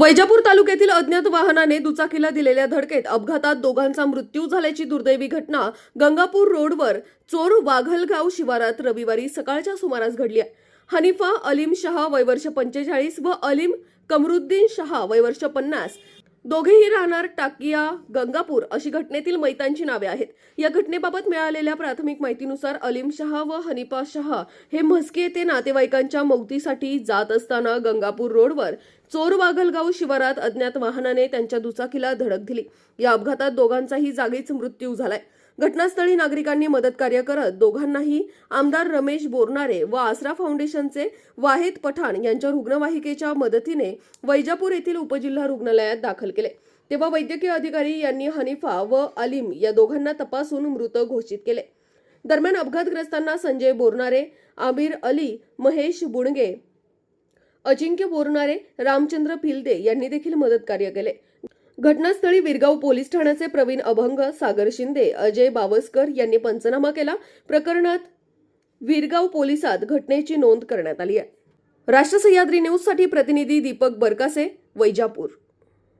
वैजापूर तालुक्यातील अज्ञात वाहनाने दुचाकीला दिलेल्या धडकेत अपघातात दोघांचा मृत्यू झाल्याची दुर्दैवी घटना गंगापूर रोडवर चोर वाघलगाव शिवारात रविवारी सकाळच्या सुमारास घडली आहे. हनिफा अलीम शहा वयवर्ष पंचेचाळीस व अलीम कमरुद्दीन शहा वयवर्ष पन्नास दोघेही राहणार टाकिया गंगापूर अशी घटनेतील मैतांची नावे आहेत. या घटनेबाबत मिळालेल्या प्राथमिक माहितीनुसार अलीम शहा व हनिफा शहा हे म्हस्के येथे नातेवाईकांच्या मौतीसाठी जात असताना गंगापूर रोडवर चोर वाघलगाव शिवारात अज्ञात वाहनाने त्यांच्या दुचाकीला धडक दिली. या अपघातात दोघांचाही जागीच मृत्यू झालाय. घटनास्थळी नागरिकांनी मदत कार्य करत दोघांनाही आमदार रमेश बोरनारे व आसरा फाउंडेशनचे वाहेद पठाण यांच्या रुग्णवाहिकेच्या मदतीने वैजापूर येथील उपजिल्हा रुग्णालयात दाखल केले. तेव्हा वैद्यकीय अधिकारी यांनी हनिफा व अलीम या दोघांना तपासून मृत घोषित केले. दरम्यान अपघातग्रस्तांना संजय बोरनारे आमिर अली महेश बुणगे अजिंक्य बोरनारे रामचंद्र फिलदे यांनी देखील मदत कार्य केले. घटनास्थळी विरगाव पोलीस ठाण्याचे प्रवीण अभंग सागर शिंदे अजय बावस्कर यांनी पंचनामा केला. प्रकरणात विरगाव पोलिसात घटनेची नोंद करण्यात आली आहे. राष्ट्र सह्याद्री न्यूजसाठी प्रतिनिधी दीपक बरकासे वैजापूर.